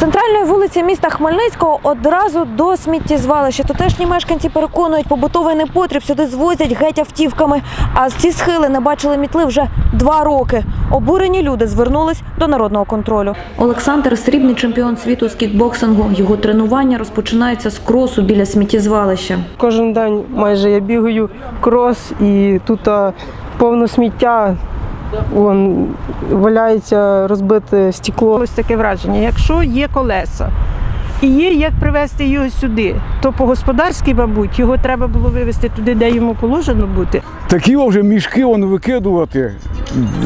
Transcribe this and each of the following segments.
центральної вулиці міста Хмельницького одразу до сміттєзвалища. Тутешні мешканці переконують, побутовий непотріб сюди звозять геть автівками. А ці схили не бачили мітли вже два роки. Обурені люди звернулись до народного контролю. Олександр срібний чемпіон світу з кікбоксингу. Його тренування розпочинаються з кросу біля сміттєзвалища. Кожен день майже я бігаю крос і тут повно сміття. Вон, валяється розбите стекло. Ось таке враження. Якщо є колеса і є як привезти його сюди, то по-господарськи, мабуть, його треба було вивезти туди, де йому положено бути. Такі вже мішки он викидувати,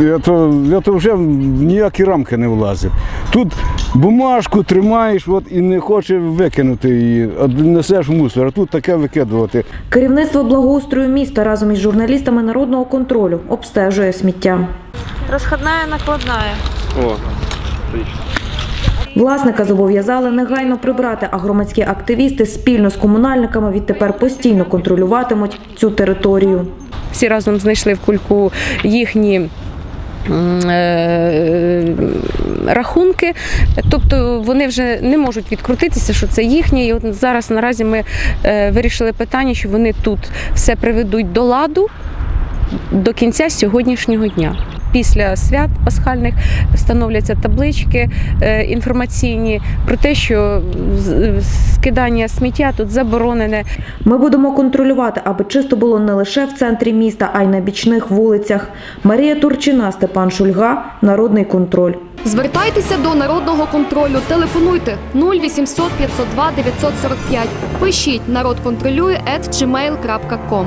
я то, я то вже в ніякі рамки не влазить. Тут бумажку тримаєш от, і не хоче викинути її, а несеш в мусор, а тут таке викидувати. Керівництво благоустрою міста разом із журналістами народного контролю обстежує сміття. Розходна накладна. Власника зобов'язали негайно прибрати, а громадські активісти спільно з комунальниками відтепер постійно контролюватимуть цю територію. всі разом знайшли в кульку їхні. е, Рахунки, тобто вони вже не можуть відкрутитися, що це їхнє. І от зараз наразі ми е, вирішили питання, що вони тут все приведуть до ладу до кінця сьогоднішнього дня. Після свят пасхальних встановляться таблички е, інформаційні про те, що з- скидання сміття тут заборонене. Ми будемо контролювати, аби чисто було не лише в центрі міста, а й на бічних вулицях. Марія Турчина, Степан Шульга, Народний контроль. Звертайтеся до народного контролю. Телефонуйте 0800 502 945. Пишіть народ контролює at gmail.com.